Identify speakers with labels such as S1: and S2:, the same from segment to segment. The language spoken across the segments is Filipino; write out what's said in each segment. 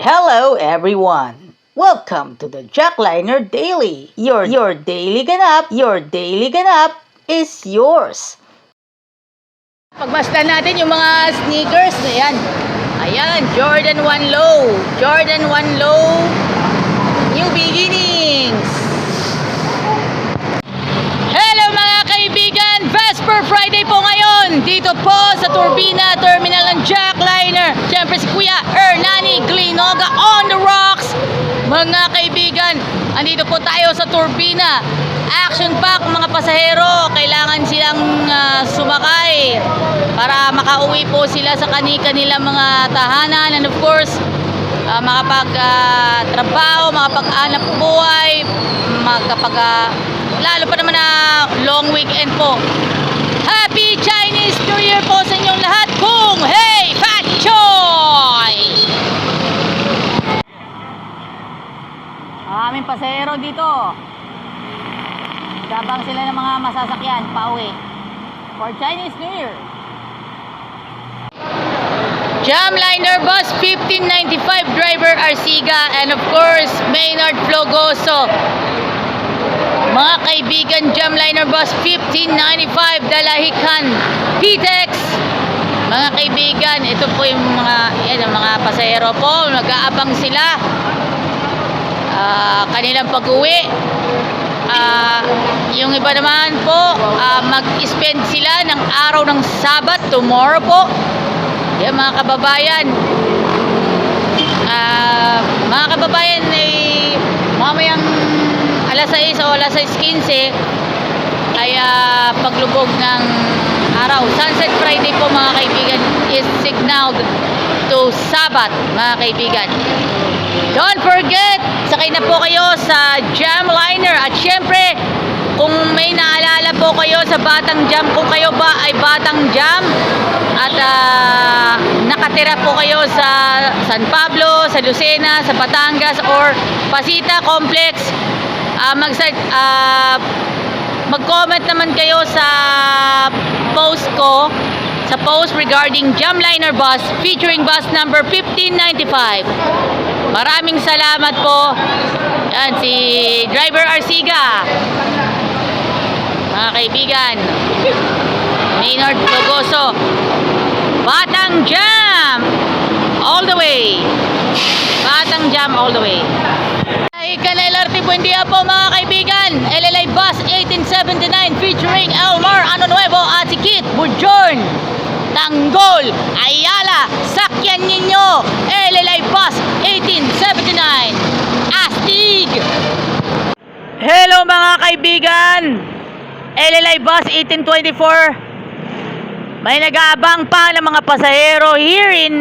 S1: Hello everyone! Welcome to the Jackliner Daily. Your your daily ganap, your daily ganap is yours. Pagmasdan natin yung mga sneakers, ayan. Ayan, Jordan 1 Low. Jordan 1 Low. New beginnings. Hello mga kaibigan! Vesper Friday po ngayon! Dito po sa Turbina Terminal ng Jackliner. Siyempre si Kuya Hernani Glinoga po tayo sa Turbina. Action pack mga pasahero, kailangan silang ah, sumakay para makauwi po sila sa kani-kanilang mga tahanan and of course uh, makapag-trabaho, makapag-anap buhay, makapag ah, lalo pa naman na long weekend po. Happy Chinese New Year po sa inyong lahat kung hey Fat Aming pasahero dito. Sabang sila ng mga masasakyan pauwi for Chinese New Year. Jamliner Bus 1595 driver Arsiga and of course Maynard Flogoso. Mga kaibigan Jamliner Bus 1595 Dalahican PTEX. Mga kaibigan, ito po yung mga yan mga pasahero po, nag-aabang sila. Ah, kanilang pag-uwi. Ah, yung iba naman po, ah, mag-spend sila ng araw ng Sabat tomorrow po. Yan mga kababayan. Ah, mga kababayan eh, mamayang alas 6 o alas 6.15 kaya paglubog ng araw. Sunset Friday po mga kaibigan is signaled to Sabat mga kaibigan. Don't forget, sakay na po kayo sa Jamliner at syempre kung may naalala po kayo sa Batang Jam, kung kayo ba ay Batang Jam at ah, nakatira po kayo sa San Pablo, sa Lucena, sa Batangas or Pasita Complex, ah, mag ah, mag-comment naman kayo sa post ko sa post regarding Jamliner bus featuring bus number 1595. Maraming salamat po. Yan, si Driver Arsiga. Mga kaibigan. Maynard Logoso. Batang Jam! All the way. Batang Jam all the way. Ikan LRT Buendia po mga kaibigan. LLA Bus 1879 featuring Elmar Ano Nuevo at si Kit Bujorn. Tanggol, Ayala, sakyan ninyo. LLA Bus 1879. Astig! Hello mga kaibigan. LLA Bus 1824. May nag-aabang pa ng mga pasahero here in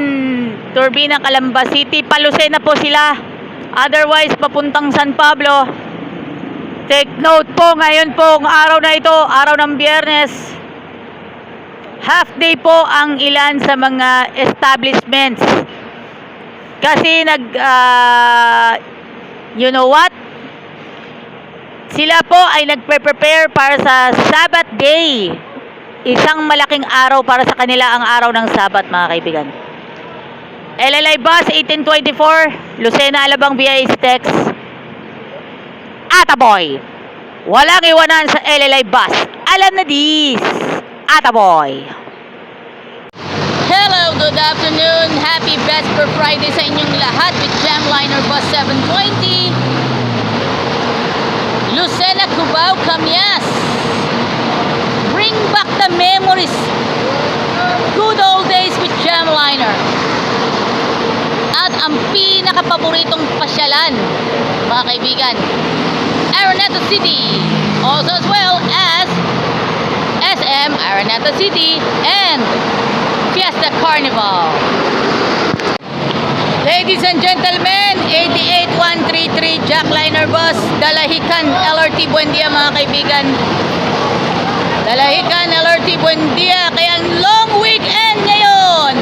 S1: Turbina, Calamba City. Palusena po sila. Otherwise, papuntang San Pablo. Take note po, ngayon po, ang araw na ito, araw ng biyernes. Half day po ang ilan sa mga establishments. Kasi nag, ah, you know what? Sila po ay nagpe-prepare para sa Sabbath day. Isang malaking araw para sa kanila ang araw ng Sabat, mga kaibigan. LLI Bus 1824, Lucena Alabang BIC Tex. Ataboy. Walang iwanan sa LLI Bus. Alam na dis. Ataboy. Hello, good afternoon. Happy Vesper Friday sa inyong lahat with Jamliner Bus 720. Lucena Cubao Camias. Bring back the memories. Good old days with Jamliner. At ang pinakapaboritong pasyalan, mga kaibigan, Araneta City. Also as well as SM Araneta City and Fiesta Carnival. Ladies and gentlemen, 88133 Jackliner Bus, Dalahican LRT Buendia mga kaibigan. Dalahican LRT Buendia, kaya long weekend ngayon.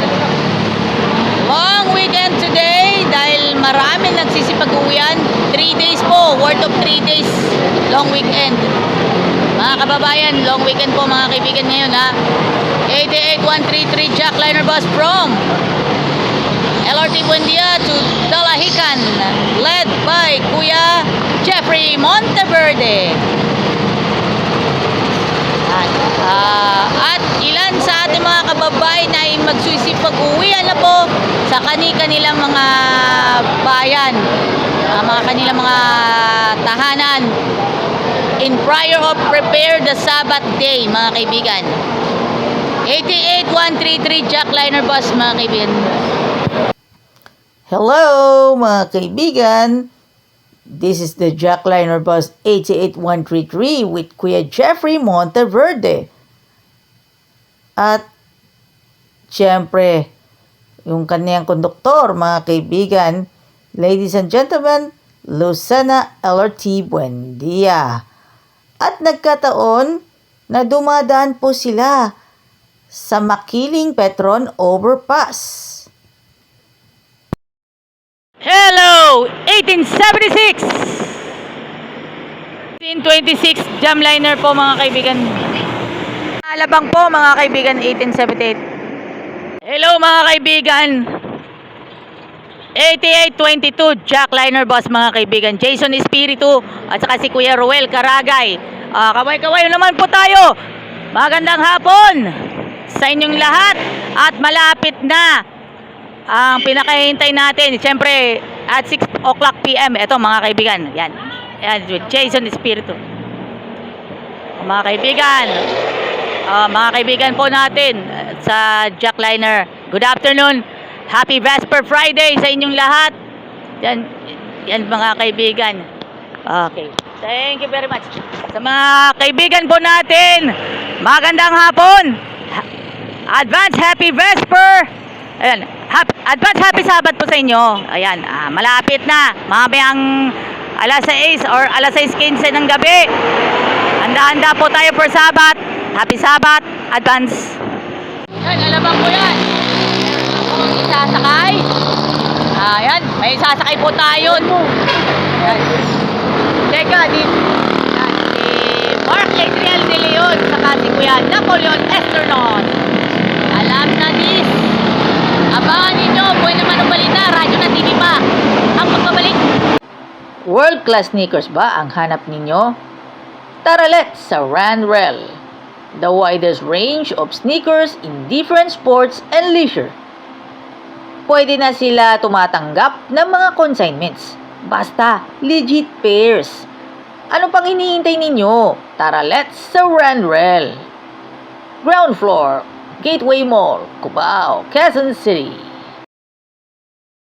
S1: Long weekend today dahil marami nagsisipag-uwian. 3 days po, worth of 3 days long weekend. Mga kababayan, long weekend po mga kaibigan ngayon ha. 88133 Jack Liner Bus from LRT Buendia to Dalahican led by Kuya Jeffrey Monteverde. At, uh, at ilan sa ating mga kababayan ay magsuisip pag-uwian na po sa kani-kanilang mga bayan, uh, mga kanilang mga tahanan in prior of prepare the Sabbath day, mga kaibigan. 88133 Jack Liner Bus, mga kaibigan.
S2: Hello, mga kaibigan. This is the Jackliner Bus 88133 with Kuya Jeffrey Monteverde. At, syempre, yung kanyang konduktor, mga kaibigan, ladies and gentlemen, Lucena LRT Buendia. At nagkataon na dumadaan po sila sa Makiling Petron Overpass.
S1: Hello! 1876! 1826 Jamliner po mga kaibigan. Alabang po mga kaibigan 1878. Hello mga kaibigan. 8822 Jackliner Boss mga kaibigan. Jason Espiritu at saka si Kuya Ruel Karagay. Ah, kaway-kaway naman po tayo. Magandang hapon sa inyong lahat at malapit na ang pinakahintay natin, siyempre, at 6 o'clock p.m. Ito, mga kaibigan. Yan. Yan, Jason Espiritu. Mga kaibigan, ah, mga kaibigan po natin sa Jackliner. Good afternoon. Happy Vesper Friday sa inyong lahat. Yan, yan mga kaibigan. Okay. Thank you very much. Sa mga kaibigan po natin, magandang hapon. Ha- Advance Happy Vesper. Ayan, happy, advance happy Sabat po sa inyo. Ayan, ah, malapit na. Mamayang alas 6 or alas 6.15 ng gabi. Handa-handa po tayo for Sabat. Happy Sabat. Advance. Yan, alamang po yan. Isasakay. Ayan, may sasakay po tayo. Yan. Teka, di... Yan, si Mark Adriel de Leon, saka si Kuya Napoleon Esternon. Alam na this. Abangan ninyo, buhay naman ang balita, radyo na TV pa. Ang pagbabalik.
S2: World-class sneakers ba ang hanap ninyo? Tara let's sa Ranrel, the widest range of sneakers in different sports and leisure. Pwede na sila tumatanggap ng mga consignments. Basta, legit pairs. Ano pang hinihintay ninyo? Tara let's Ranrel. Ground floor, Gateway Mall, Cubao, Quezon City.